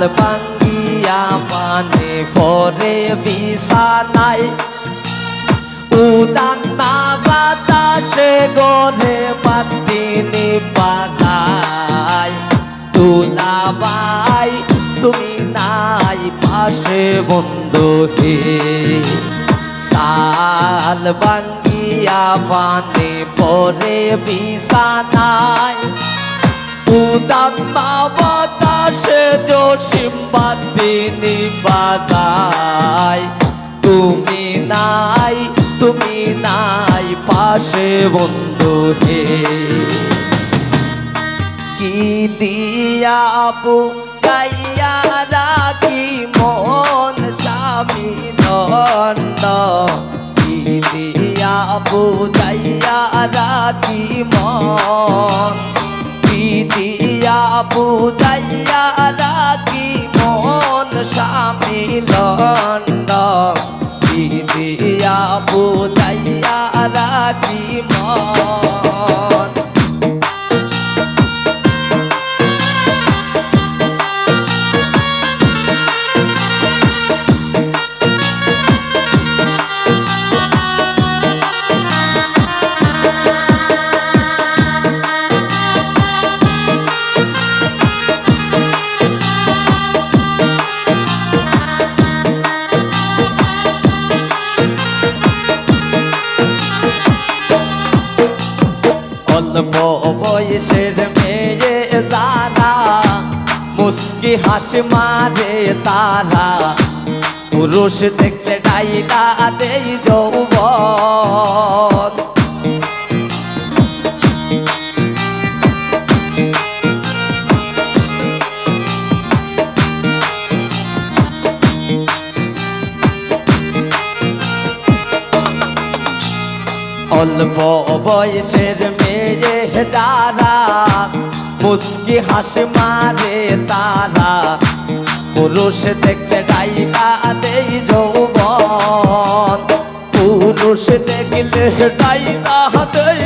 ভাঙ্গিয়া পানে পরে বিছানায়। উদান মা বাতাসে গরে পাতিনি বাজায়। তুলাবাই তুমি নাই পাশে বন্ধু হে। সাল ভাঙ্গিয়া পানে পরে বিছানায়। উদান বাতাসে জসিম বাতিনি বাজায় তুমি নাই তুমি নাই পাশে বন্ধু হে কি দিয়া আপু গাইয়া রাখি মন স্বামী দণ্ড কি দিয়া গাইয়া রাখি মন গাইয়া রাখি মন স্বামী দিয়া আপু রাখি হাসি মারে তারা। পুরুষ দেখলে ডাইলা দেই যৌবন। অল্প বয়সের মেয়ে যারা মুস্কি হাসি মারে তারা। পুরুষ দেখতে ডাইকা দেই যৌবন। পুরুষ দেখলে ডাইকা দেই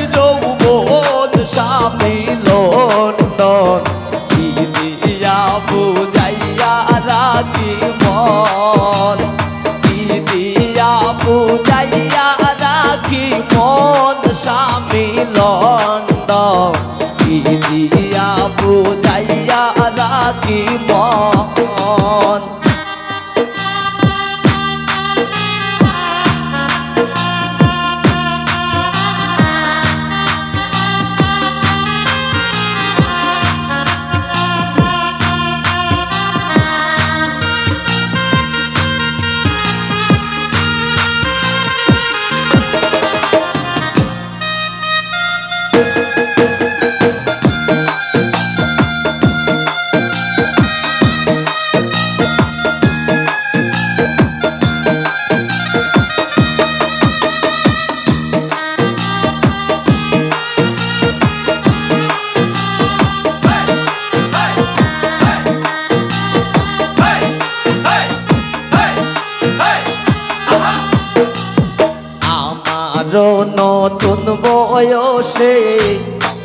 নতুন বয়সে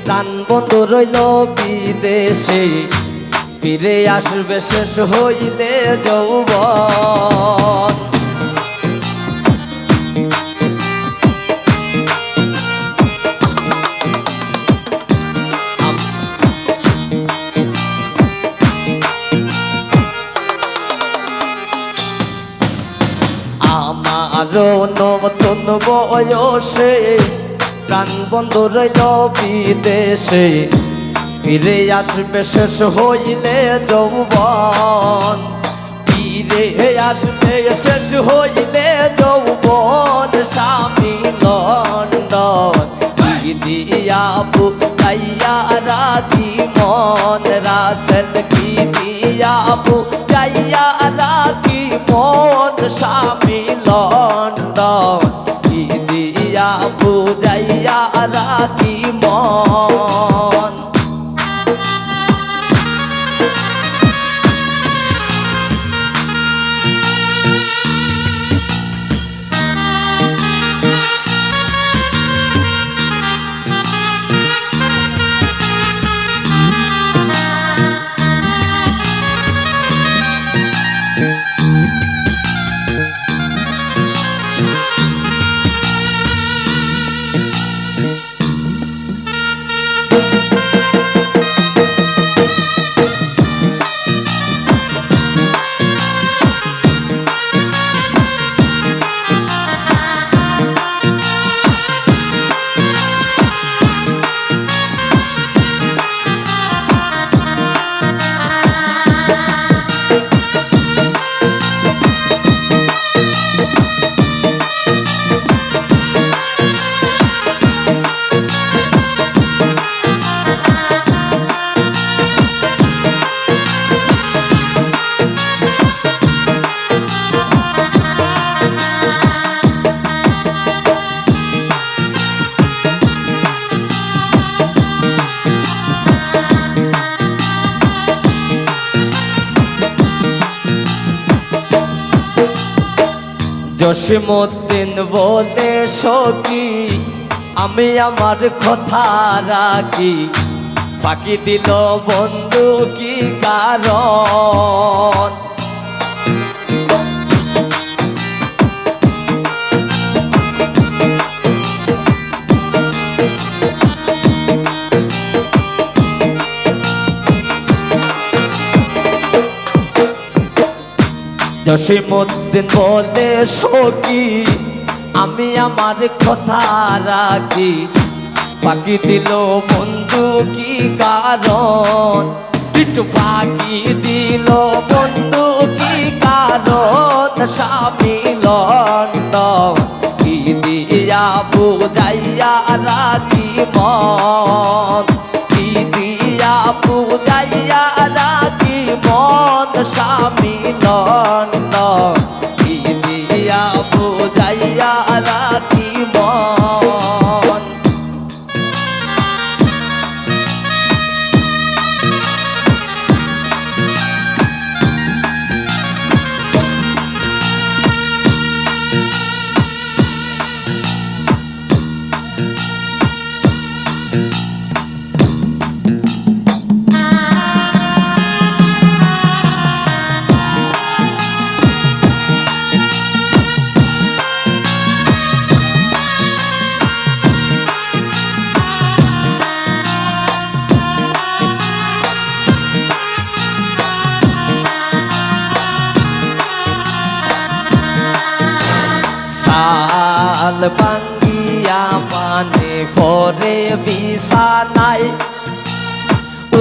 প্রাণ বন্ধু রইল বিদেশে। ফিরে আসবে শেষ হইলে যৌবন। আমারও নতুন বয়সে প্রাণ বন্ধু রইল বিদেশে। ফিরে আসবে শেষ হইলে যৌবন। ফিরে আসবে শেষ হইলে যৌবন। স্বামী লন্ডন কি দিয়া বুঝাইয়া রাখি মন। রাসেল কি দিয়া বুঝাইয়া রাখি মন। স্বামী লন্ডন বুঝাইয়া রাখি মন। জসিমুদ্দিন বলে সখী আমি আমার কথা রাখি। ফাঁকি দিল বন্ধু কি কারণ? জসিমুদ্দিন বলে সখী, আমি আমার কথা রাখি। ফাঁকি দিল বন্ধু কি কারণ? একটু ফাঁকি দিল বন্ধু কি কারণ? স্বামী লন্ডন কি দিয়া বুঝাইয়া রাখি মন। কি দিয়া বুঝাইয়া রাখি মন। লন্ডন কি দিয়া বুঝাইয়া রাখি। সাল বাঙ্গিয়া পানে পরে বিছানায়।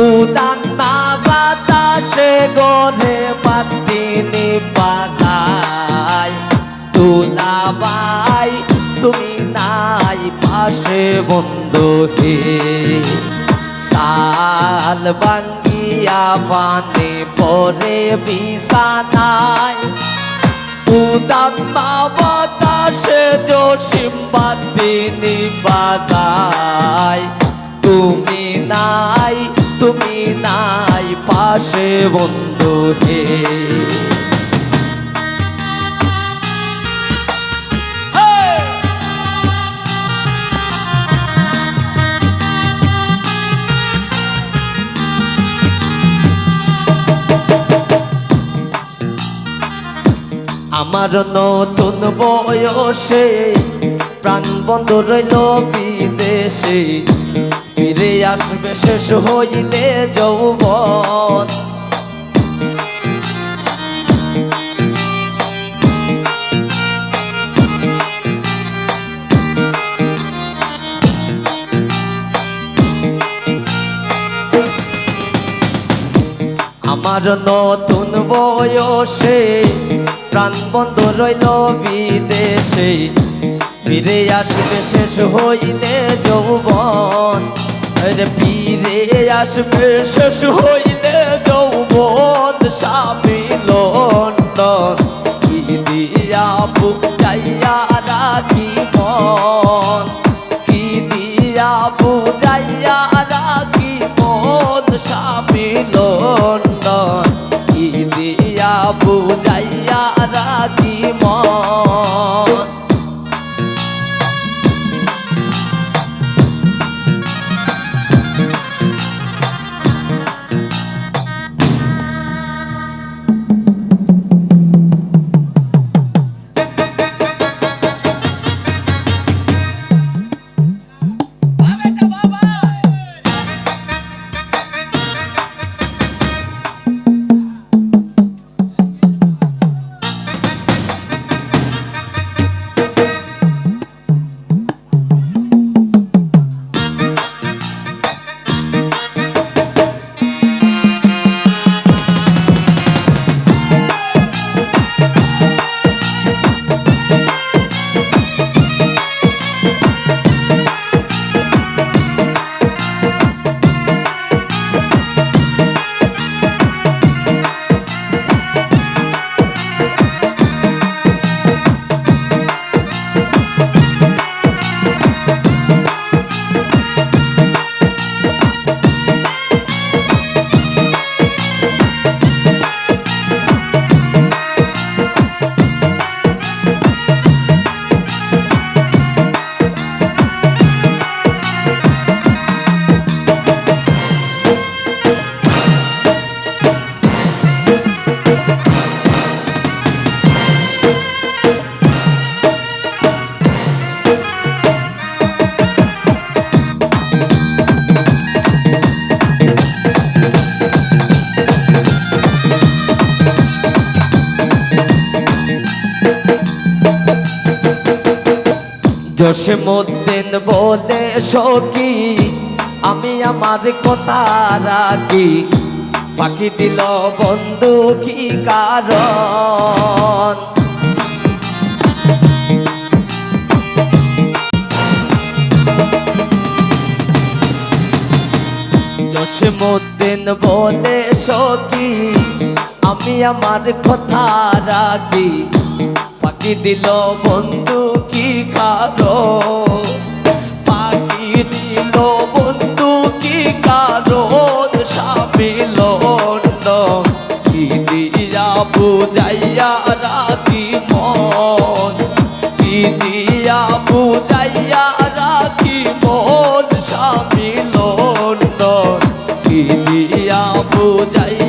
উদান না বাতাসে গরে পাতিনি বাজায়। তুলাবাই তুমি নাই পাশে বন্ধু হে। সাল বাঙ্গিয়া পানে পরে বিছানায়। উদাম বাতাসে জসিম বাতিনি বাজায় তুমি নাই তুমি নাই পাশে বন্ধু হে। আমার নতুন বয়সে প্রাণ বন্ধ রইল বিদেশে। ফিরে আসবে শেষ হইলে যৌবন। আমার নতুন বয়সে প্রাণ বন্ধ রইল বিদেশে। ফিরে আসবে শেষ হইলে যৌবন। আরে ফিরে আসবে শেষ হইলে যৌবন। স্বামী লন্ডন কি দিয়া বুঝাইয়া রাখি মন কি দিয়া বুঝাইয়া রাখি মন স্বামী লন্ডন। জসমুদ্দিন বলে সখী। আমি আমার কথা রাখি। ফাঁকি দিল বন্ধু কি কারণ? জসমুদ্দিন বলে সখী। আমি আমার কথা রাখি। ফাঁকি দিল বন্ধু কারও ফাঁকি দিল বন্ধু কি কারও সামিল কি দিয়া বুঝাইয়া রাখি মন। কি দিয়া বুঝাইয়া রাখি মন সামিল কি দিয়া বুঝাইয়া